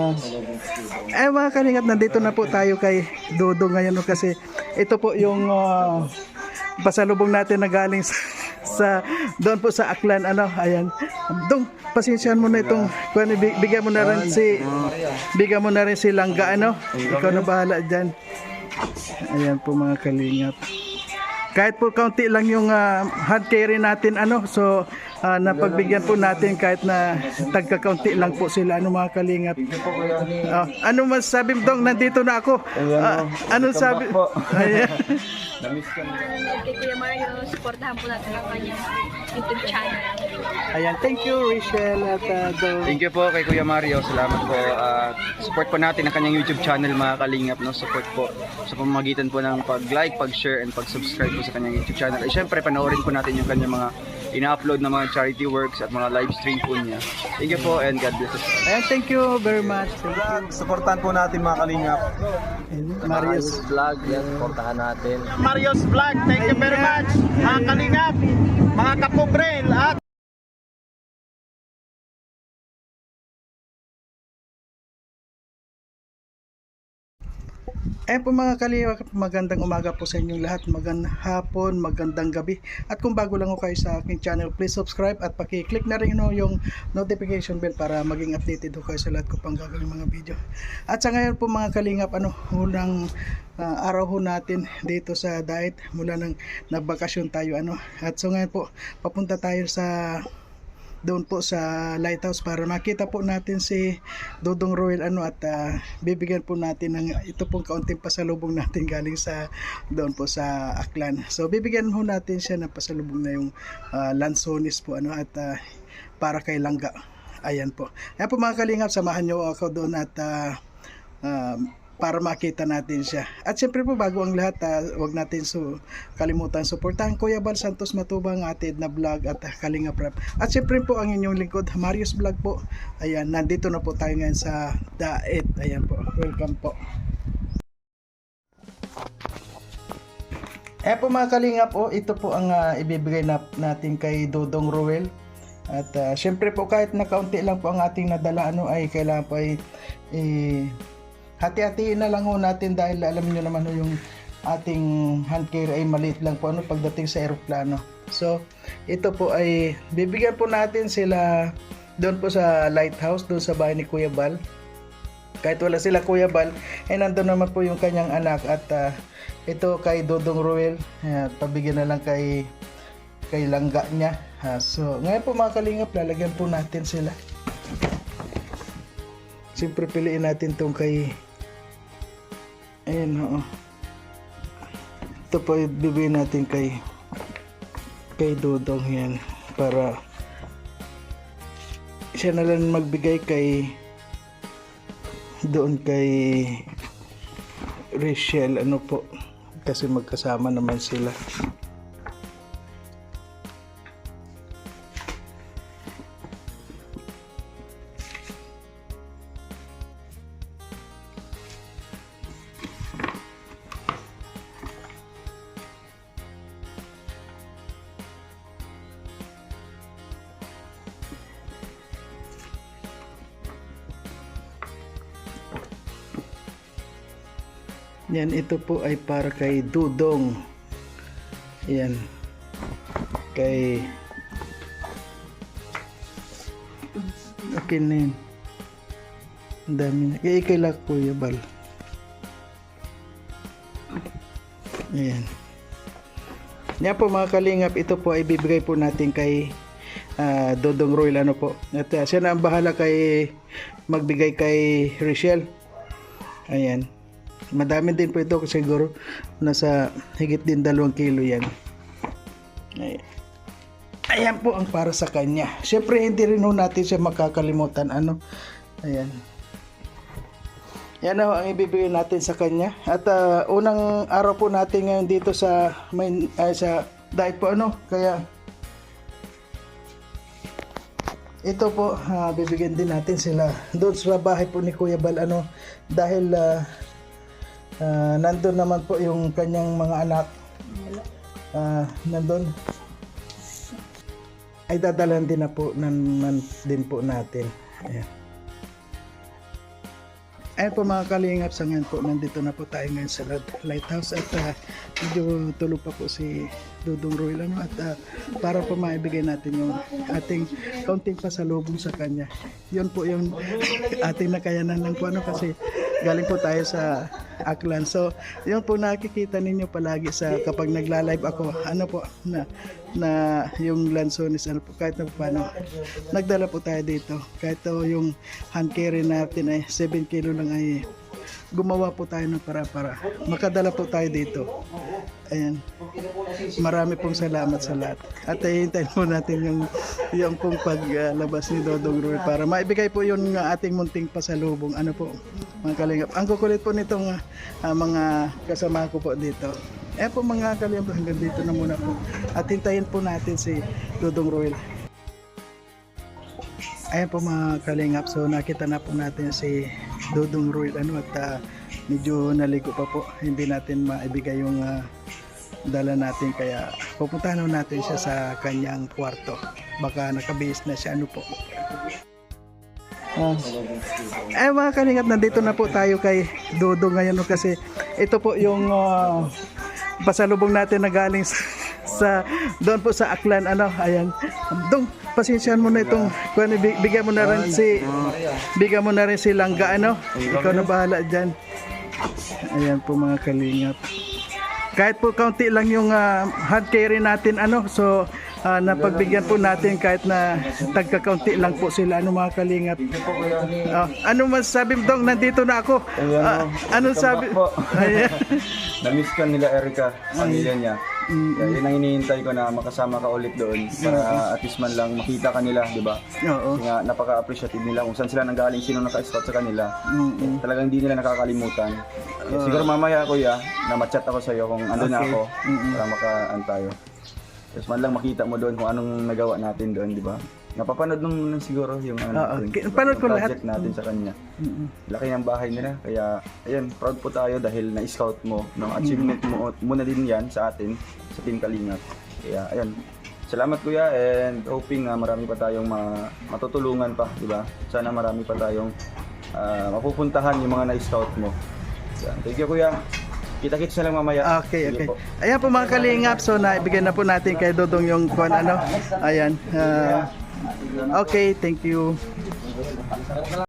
Ah. eh mga kalingap, nandito na po tayo kay Dodo ngayon kasi ito po yung ah, pasalubong natin na galing sa, sa doon po sa Aklan ano? Ayan. Dong pasensyahan mo na itong kuan bi- bigyan mo na rin si bigyan mo na rin si Langga ano? Ikaw na bahala diyan ayan po mga kalingap. Kahit po kaunti lang yung ah, hand carry natin ano? So ah, napagbigyan po natin kahit na tagkakaunti lang po sila ano mga kalingap Ah, ano masasabi mo dong nandito na ako Ah, ano sabi ayan kay Kuya Mario, supportahan po natin ang kanyang YouTube channel. ayan thank you Rachel at ah, Dong Thank you po kay Kuya Mario. Salamat po. At support po natin ang kanyang YouTube channel mga kalingap. No? Support po sa pamamagitan po ng pag-like, pag-share, and pag-subscribe po sa kanyang YouTube channel. At syempre, panoorin po natin yung kanyang mga ina-upload na mga charity works at mga live stream po niya. Thank you po and God bless us. ayan thank you very much Supportan po natin mga kalingap. Marius Vlog, yan, supportahan natin. Mario's Vlog. Thank you very much. Mga kalingap, mga kapobrel at Eh po mga kaliwa, magandang umaga po sa inyong lahat, magandang hapon, magandang gabi. At kung bago lang ho kayo sa aking channel, please subscribe at paki-click na rin no, yung notification bell para maging updated ho kayo sa lahat ko pang gagawin mga video. At sa ngayon po mga kalingap, ano, unang ah, araw ho natin dito sa diet mula nang nagbakasyon tayo ano. At so ngayon po, papunta tayo sa doon po sa lighthouse para makita po natin si Dodong Royal ano at ah, bibigyan po natin ng ito pong kaunting pasalubong natin galing sa doon po sa Aklan. So bibigyan ho natin siya ng pasalubong na yung ah, Lansones po ano at ah, para kay Langga. Ayan po. Ayan po mga kalingap, samahan niyo ako doon at ah, ah, para makita natin siya. At siyempre po bago ang lahat, ah, wag natin so kalimutan suportahan Kuya Bal Santos Matubang atid na vlog at ah, Kalinga Prep. At siyempre po ang inyong lingkod Marius Vlog po. Ayan, nandito na po tayo ngayon sa Daet. Ayan po. Welcome po. Eh po mga kalinga po, ito po ang ah, ibibigay na, natin kay Dodong Ruel. At ah, syempre po kahit na kaunti lang po ang ating nadala ano ay kailangan po ay eh, hati-hatiin na lang ho natin dahil alam niyo naman ho yung ating hand carry ay maliit lang po ano pagdating sa eroplano. So, ito po ay bibigyan po natin sila doon po sa lighthouse, doon sa bahay ni Kuya Bal. Kahit wala sila Kuya Bal, eh nandun naman po yung kanyang anak at ah, ito kay Dodong Ruel, eh, pabigyan na lang kay kay langga niya. Ha, so, ngayon po mga kalingap, lalagyan po natin sila. Siyempre piliin natin tong kay Ayan, oo. Ito po ibibigay natin kay kay Dodong yan. Para siya na lang magbigay kay doon kay Rachel ano po. Kasi magkasama naman sila Yan, ito po ay para kay Dudong. Yan. Kay... Okay na yun. Ang dami na. Kaya kay La Kuya Bal. Ayan. Yan po mga kalingap, ito po ay bibigay po natin kay ah, Dodong Royal ano po. At ah, siya na ang bahala kay magbigay kay Richelle. Ayan. Madami din po ito kasi siguro nasa higit din dalawang kilo yan. Ayan. Ayan po ang para sa kanya. Siyempre hindi rin ho natin siya makakalimutan. Ano? Ayan. Yan ho ang ibibigay natin sa kanya. At ah, unang araw po natin ngayon dito sa main, ay, sa diet po ano. Kaya ito po ah, bibigyan din natin sila doon sa bahay po ni Kuya Bal ano dahil ah, ah, nandun naman po yung kanyang mga anak Ah, nandun ay dadalan din na po naman din po natin Ayan. Ayan po mga kalingap sa ngayon po, nandito na po tayo ngayon sa Light- Lighthouse at ah, medyo tulog pa po si Dudong Royal ano, at ah, para po maibigay natin yung ating kaunting pasalubong sa kanya. Yun po yung ating nakayanan lang po ano kasi galing po tayo sa Aklan. So, yun po nakikita ninyo palagi sa kapag nagla-live ako, ano po, na, na yung lansones, ano po, kahit na paano, nagdala po tayo dito. Kahit to yung hand carry natin ay 7 kilo lang ay gumawa po tayo ng para-para. Makadala po tayo dito. Ayan. Marami pong salamat sa lahat. At hihintayin po natin yung, yung pong paglabas ni Dodong Rui para maibigay po yung ating munting pasalubong. Ano po, mga kalingap. Ang kukulit po nitong uh, mga kasama ko po dito. Eh po mga kalingap, hanggang dito na muna po. At hintayin po natin si Dodong Royal. Ayan po mga kalingap, so nakita na po natin si Dodong Royal ano at ah, medyo naligo pa po. Hindi natin maibigay yung ah, dala natin kaya pupuntahan na natin siya sa kanyang kwarto. Baka nakabihis na siya ano po. Ah. Eh mga kalingap, nandito na po tayo kay Dodo ngayon no, kasi ito po yung ah, pasalubong natin na galing sa, sa doon po sa Aklan ano ayan. Dong pasensyahan mo na itong kuwan bi- bigyan mo na rin si bigyan mo na rin si Langga ano? Ikaw na bahala diyan ayan po mga kalingap. Kahit po kaunti lang yung ah, hand carry natin ano so ah, napagbigyan po natin kahit na tagkakaunti lang po sila ano mga kalingap. Ah, ano masasabi mo dong? Nandito na ako. Ah, anong sabi. Ayan. Na-miss ka nila Erica, pamilya niya. Kaya yun ang hinihintay ko na makasama ka ulit doon para at least man lang makita ka nila, di ba? Oo. Kasi nga napaka-appreciative nila kung saan sila nanggaling, sino naka-scout sa kanila. Mm-mm. Talagang hindi nila nakakalimutan. Eh, siguro mamaya kuya, na ma-chat ako sa iyo kung ano na Okay. ako Mm-mm. para makaan tayo. Tapos man lang makita mo doon kung anong nagawa natin doon, di ba? Napapanood nung nung siguro yung ano, Oo. yung- Ki- panood ko yung lahat. project natin sa kanya. Mm-mm. Laki ng bahay nila. Kaya, ayun, proud po tayo dahil na-scout mo. No, achievement mo, muna din yan sa atin, sa Team Kalingap. Kaya, ayun. Salamat kuya and hoping na marami pa tayong ma- matutulungan pa, di ba? Sana marami pa tayong ah, mapupuntahan yung mga na-scout mo. Yan. Thank you kuya. Kita-kits na lang mamaya. Okay, Sige okay. po. Ayan po mga kalingap. So, naibigay na po natin kay Dodong yung kwan ano. Ayan. ah, okay, thank you.